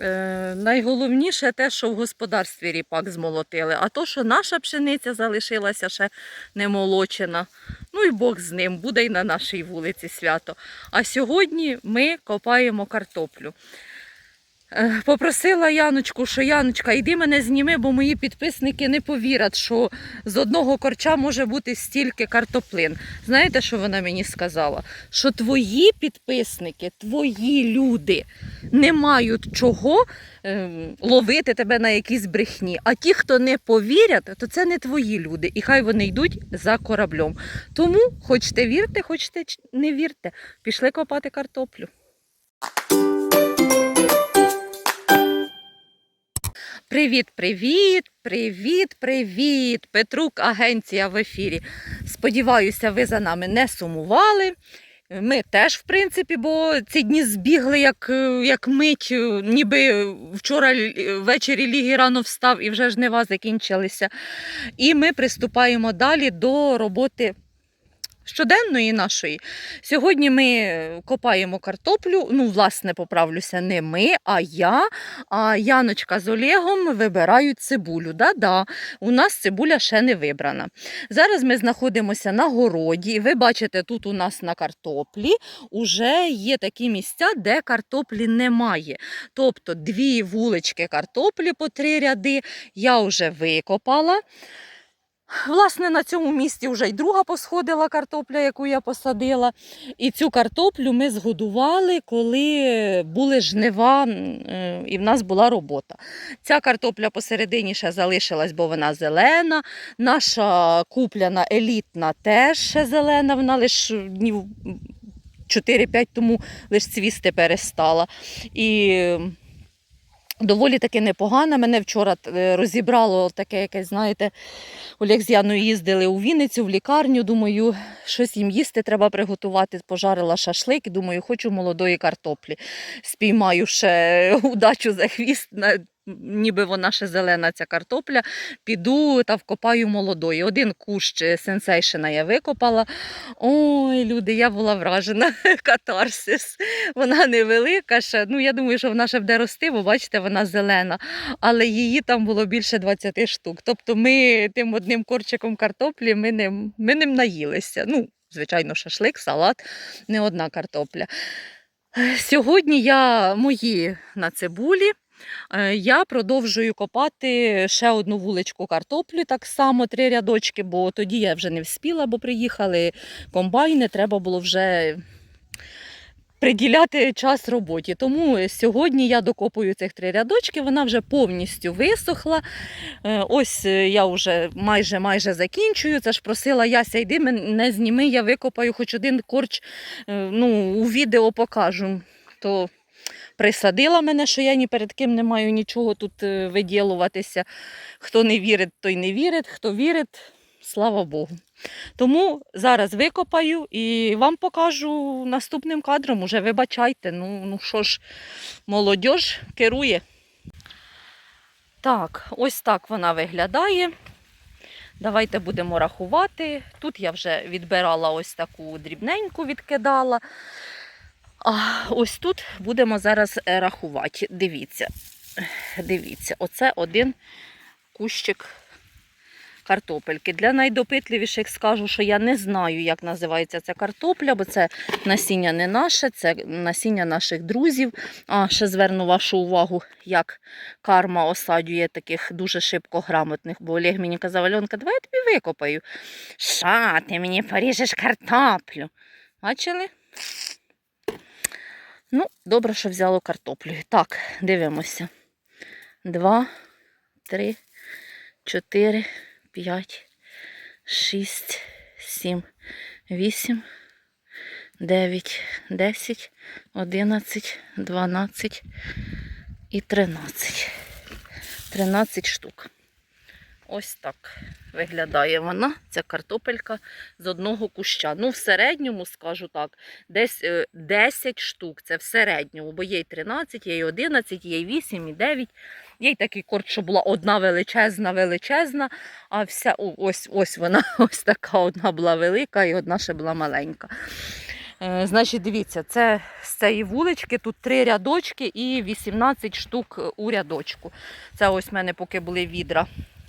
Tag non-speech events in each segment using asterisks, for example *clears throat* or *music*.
Е, найголовніше те, що в господарстві ріпак змолотили, а то, що наша пшениця залишилася ще не молочена. Ну і Бог з ним, буде й на нашій вулиці свято. А сьогодні ми копаємо картоплю. Е, Попросила Яночку, що Яночка, йди мене зніми, бо мої підписники не повірять, що з одного корча може бути стільки картоплин. Знаєте, що вона мені сказала? Що твої підписники, твої люди не мають чого ем, ловити тебе на якісь брехні. А ті, хто не повірять, то це не твої люди. І хай вони йдуть за кораблем. Тому хочете вірте, хочете не вірте. Пішли копати картоплю. Привіт, привіт, привіт, привіт! Петрук, агенція в ефірі. Сподіваюся, ви за нами не сумували. Ми теж, в принципі, бо ці дні збігли як, е, як мить, е, ніби вчора ввечері ліги рано встав і вже жнива закінчилися. І ми приступаємо далі до роботи щоденної нашої. Сьогодні ми копаємо картоплю. Ну, власне, поправлюся, не ми, а я. А Яночка з Олегом вибирають цибулю. Да-да, у нас цибуля ще не вибрана. Зараз ми знаходимося на городі. Ви бачите, тут у нас на картоплі вже є такі місця, де картоплі немає. Тобто дві вулички картоплі по три ряди я вже викопала. Власне, на цьому місці вже й друга посходила картопля, яку я посадила. І цю картоплю ми згодували, коли були жнива е, і в нас була робота. Ця картопля посередині ще залишилась, бо вона зелена. Наша купляна елітна теж ще зелена, вона лише днів 4-5 тому лише цвісти перестала. І доволі таки непогана. Мене вчора е, розібрало таке якесь, знаєте, Олег з Яною їздили у Вінницю, в лікарню. Думаю, щось їм їсти треба приготувати. Пожарила шашлик і думаю, хочу молодої картоплі. Спіймаю ще удачу за хвіст. Ніби вона ще зелена ця картопля, піду та вкопаю молодої. Один кущ е, сенсейшена я викопала. Ой, люди, я була вражена. *laughs* Катарсис. Вона невелика ще. Ну, я думаю, що вона ще буде рости, бо бачите, вона зелена. Але її там було більше 20 штук. Тобто ми тим одним корчиком картоплі ми ним, ми ним наїлися. Ну, звичайно, шашлик, салат, не одна картопля. Е, Сьогодні я мої на цибулі. Е, Я продовжую копати ще одну вуличку картоплі, так само три рядочки, бо тоді я вже не вспіла, бо приїхали комбайни, треба було вже приділяти час роботі. Тому сьогодні я докопую цих три рядочки, вона вже повністю висохла. Е, Ось е, я вже майже майже закінчую. Це ж просила Яся, йди мене зніми, я викопаю хоч один корч е, ну, у відео покажу. То присадила мене, що я ні перед ким не маю нічого тут е, виділуватися. Хто не вірить, той не вірить, хто вірить, слава Богу. Тому зараз викопаю і вам покажу наступним кадром. Уже вибачайте. Ну, ну що ж, молодь керує. Так, ось так вона виглядає. Давайте будемо рахувати. Тут я вже відбирала ось таку дрібненьку, відкидала. А ось тут будемо зараз е, рахувати. Дивіться. Дивіться, оце один кущик картопельки. Для найдопитливіших скажу, що я не знаю, як називається ця картопля, бо це насіння не наше, це насіння наших друзів. А ще зверну вашу увагу, як карма осаджує таких дуже шибко грамотних. Бо Олег мені казав, Альонка, давай я тобі викопаю. Ша, ти мені поріжеш картоплю. Бачили? Ну, добре, що взяло картоплю. Так, дивимося. Два, три, чотири, п'ять, шість, сім, вісім, дев'ять, десять, одинадцять, дванадцять і тринадцять. Тринадцять штук. Ось так виглядає вона, ця картопелька з одного куща. Ну, в середньому, скажу так, десь е, 10 штук. Це в середньому, бо є й 13, є й 11, є й 8, і 9. Є й такий корт, що була одна величезна, величезна, а вся ось, ось вона, *laughs* ось така одна була велика і одна ще була маленька. Е, Значить, дивіться, це з цієї вулички тут три рядочки і 18 штук у рядочку. Це ось в мене поки були відра.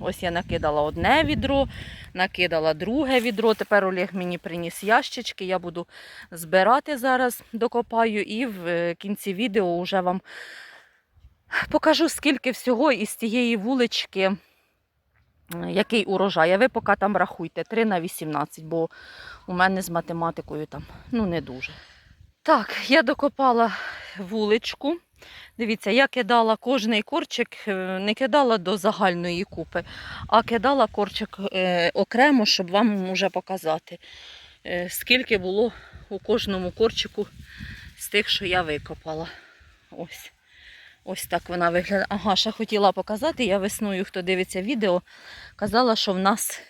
Ось я накидала одне відро, накидала друге відро. Тепер Олег мені приніс ящички. Я буду збирати зараз, докопаю, і в е, кінці відео вже вам покажу, скільки всього із тієї вулички, який урожай. А ви поки там рахуйте 3 на 18, бо у мене з математикою там ну не дуже. Так, я докопала вуличку. Дивіться, я кидала кожний корчик, е, не кидала до загальної купи, а кидала корчик е, окремо, щоб вам вже показати, е, скільки було у кожному корчику з тих, що я викопала. Ось. Ось так вона виглядає. Ага, ще хотіла показати. Я весною, хто дивиться відео, казала, що в нас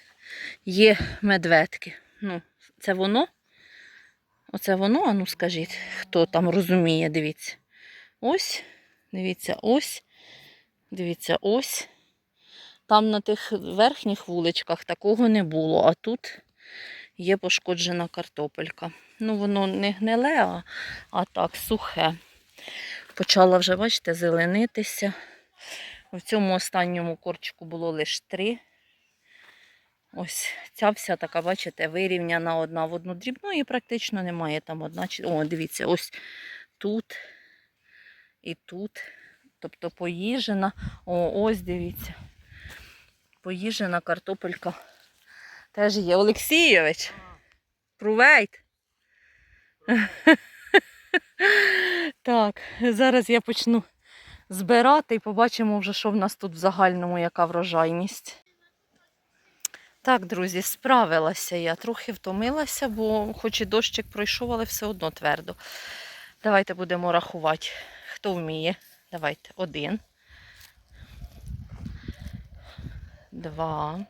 є медведки. Ну, це воно? Оце воно, а ну скажіть, хто там розуміє, дивіться. Ось, дивіться, ось, дивіться, ось. Там на тих верхніх вуличках такого не було, а тут є пошкоджена картопелька. Ну, воно не гниле, а, а так, сухе. Почала вже, бачите, зеленитися. В цьому останньому корчику було лише три. Ось ця вся така, бачите, вирівняна одна в одну дрібну і практично немає там одна. О, дивіться, ось тут і тут. Тобто поїжена. О, ось дивіться. Поїжена картопелька теж є. Олексійович, провейт. *laughs* Так, зараз я почну збирати і побачимо вже, що в нас тут в загальному, яка врожайність. Так, друзі, справилася я. Трохи втомилася, бо хоч і дощик пройшов, але все одно твердо. Давайте будемо рахувати. Хто вміє? Давайте. Один. Два.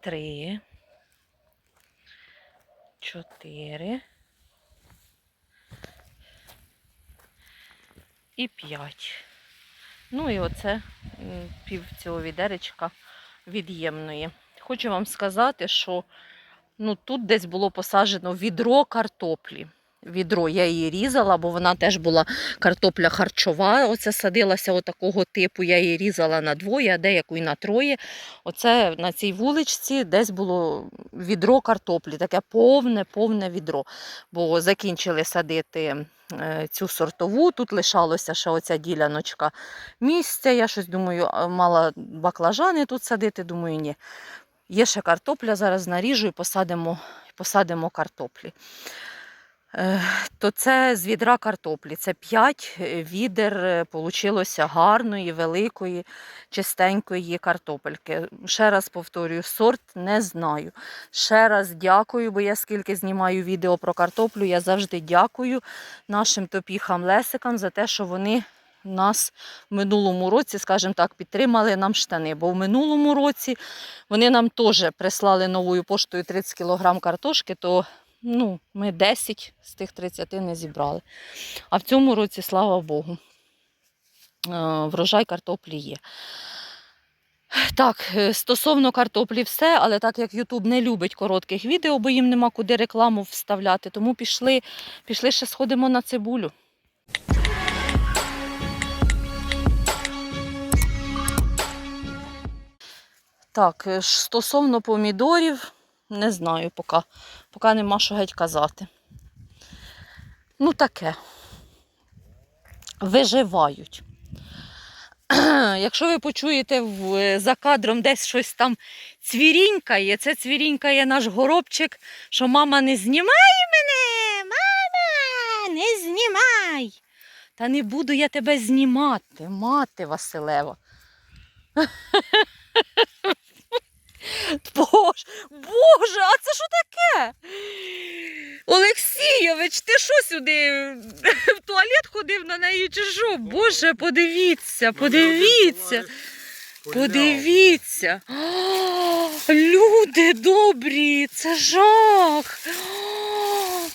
Три. Чотири. І п'ять. Ну і оце пів цього відеречка від'ємної. Хочу вам сказати, що ну, тут десь було посаджено відро картоплі. Відро я її різала, бо вона теж була картопля харчова. Оце садилася отакого типу. Я її різала на двоє, а деяку і на троє. Оце на цій вуличці десь було відро картоплі, таке повне, повне відро. Бо закінчили садити е, цю сортову. Тут лишалося ще оця діляночка місця. Я щось думаю, мала баклажани тут садити. Думаю, ні. Є ще картопля, зараз наріжу і посадимо, посадимо картоплі. Е, То це з відра картоплі. Це 5 відер вийшло гарної, великої, чистенької картопельки. Ще раз повторюю, сорт не знаю. Ще раз дякую, бо я скільки знімаю відео про картоплю, я завжди дякую нашим топіхам Лесикам за те, що вони нас в минулому році, скажімо так, підтримали нам штани. Бо в минулому році вони нам теж прислали новою поштою 30 кг картошки, то ну, ми 10 з тих 30 не зібрали. А в цьому році, слава Богу, е, врожай картоплі є. Так, е, стосовно картоплі все, але так як Ютуб не любить коротких відео, бо їм нема куди рекламу вставляти, тому пішли, пішли ще сходимо на цибулю. Так, е, стосовно помідорів, не знаю поки. Поки нема що геть казати. Ну, таке. Виживають. *clears throat* Якщо ви почуєте за кадром десь щось там цвірінькає, це цвірінькає наш горобчик, що мама не знімай мене, мама, не знімай. Та не буду я тебе знімати, мати Василева. *laughs* Боже, Боже, а це що таке? Олексійович, ти що сюди в туалет ходив на неї чи що? Боже, подивіться, подивіться, подивіться. Люди добрі, це жах.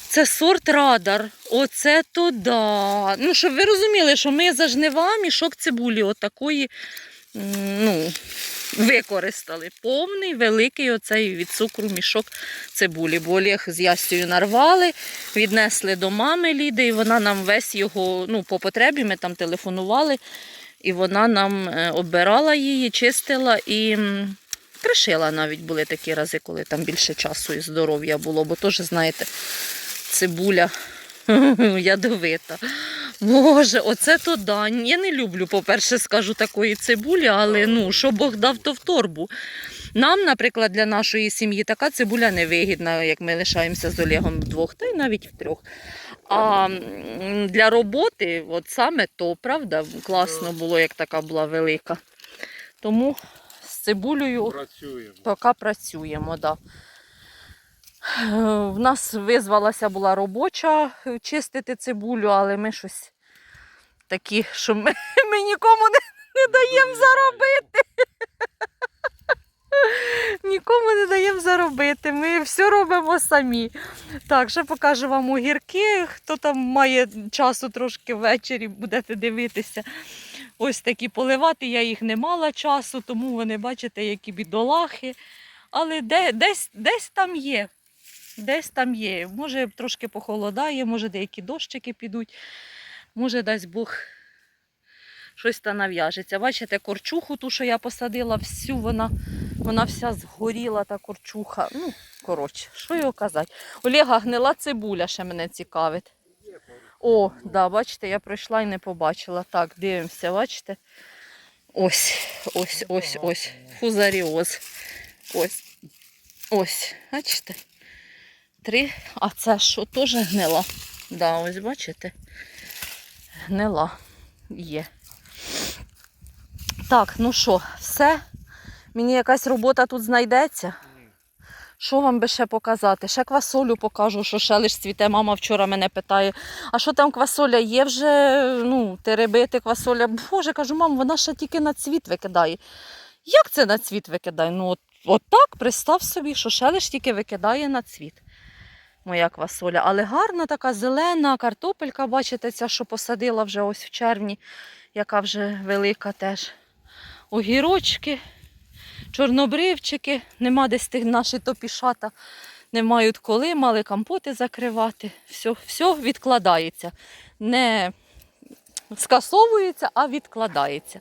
Це сорт радар. Оце то да. Ну, щоб ви розуміли, що ми за жнива мішок цибулі отакої, м, ну, використали. Повний великий оцей від цукру мішок цибулі. Бо Олег з Ястю нарвали, віднесли до мами Ліди, і вона нам весь його, ну, по потребі, ми там телефонували, і вона нам е, обирала її, чистила і. Кришила навіть були такі рази, коли там більше часу і здоров'я було, бо теж, знаєте, цибуля *laughs* ядовита. Боже, оце то дань. Я не люблю, по-перше, скажу такої цибулі, але ну, що Бог дав, то в торбу. Нам, наприклад, для нашої сім'ї така цибуля невигідна, як ми лишаємося з Олегом вдвох, та й навіть втрьох. А для роботи, от саме то, правда, класно було, як така була велика. Тому з цибулею Працюємо. поки працюємо. Да. Е, В нас визвалася була робоча е, чистити цибулю, але ми щось такі, що ми, *laughs* ми нікому не, не даємо заробити. *laughs* Нікому не даємо заробити. Ми все робимо самі. Так, ще покажу вам огірки. Хто там має часу трошки ввечері, будете дивитися. Ось такі поливати. Я їх не мала часу, тому вони, бачите, які бідолахи. Але де, десь, десь там є. Десь там є. Може трошки похолодає, може деякі дощики підуть, може дасть Бог щось та нав'яжеться. Бачите, корчуху, ту, що я посадила, всю вона, вона вся згоріла, та корчуха. Ну, коротше, що його казати. Олега гнила цибуля ще мене цікавить. О, да, бачите, я пройшла і не побачила. Так, дивимося, бачите? Ось, ось, ось, ось. Фузаріоз. Ось. Ось, бачите? Три. А це що, теж гнила? Да, ось бачите? Гнила. Є. Так, ну що, все. Мені якась робота тут знайдеться. Що вам би ще показати? Ще квасолю покажу, що ще лиш цвіте. Мама вчора мене питає, а що там квасоля? Є вже ну, теребити квасоля? Боже, кажу, мам, вона ще тільки на цвіт викидає. Як це на цвіт викидає? Ну, от, от так, представ собі, що ще лиш тільки викидає на цвіт. Моя квасоля. Але гарна така зелена картопелька, бачите, ця, що посадила вже ось в червні, яка вже велика теж. Огірочки чорнобривчики, нема десь тих наші топішата, не мають коли, мали компоти закривати. Все, все відкладається. Не скасовується, а відкладається.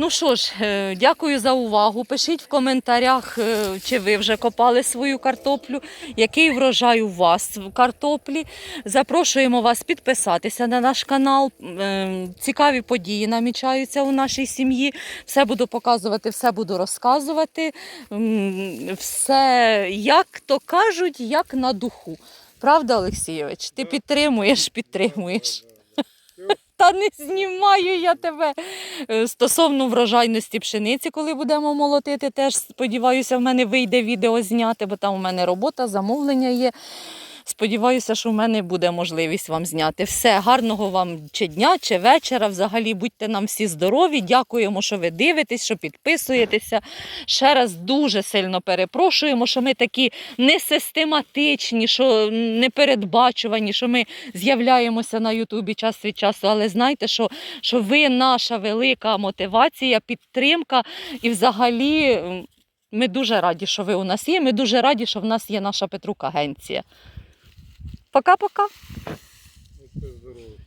Ну що ж, е, дякую за увагу. Пишіть в коментарях, е, чи ви вже копали свою картоплю, який врожай у вас в картоплі. Запрошуємо вас підписатися на наш канал. Е, Цікаві події намічаються у нашій сім'ї. Все буду показувати, все буду розказувати. Все, як то кажуть, як на духу. Правда, Олексійович? Ти підтримуєш, підтримуєш. Та не знімаю я тебе. Е, Стосовно врожайності пшениці, коли будемо молотити, теж сподіваюся, в мене вийде відео зняти, бо там у мене робота, замовлення є. Сподіваюся, що в мене буде можливість вам зняти. Все, гарного вам чи дня, чи вечора. Взагалі будьте нам всі здорові. Дякуємо, що ви дивитесь, що підписуєтеся. Ще раз дуже сильно перепрошуємо, що ми такі несистематичні, що непередбачувані, що ми з'являємося на Ютубі час від часу. Але знайте, що, що ви наша велика мотивація, підтримка і взагалі. Ми дуже раді, що ви у нас є. Ми дуже раді, що в нас є наша Петрук агенція. Пока-пока. Здорові.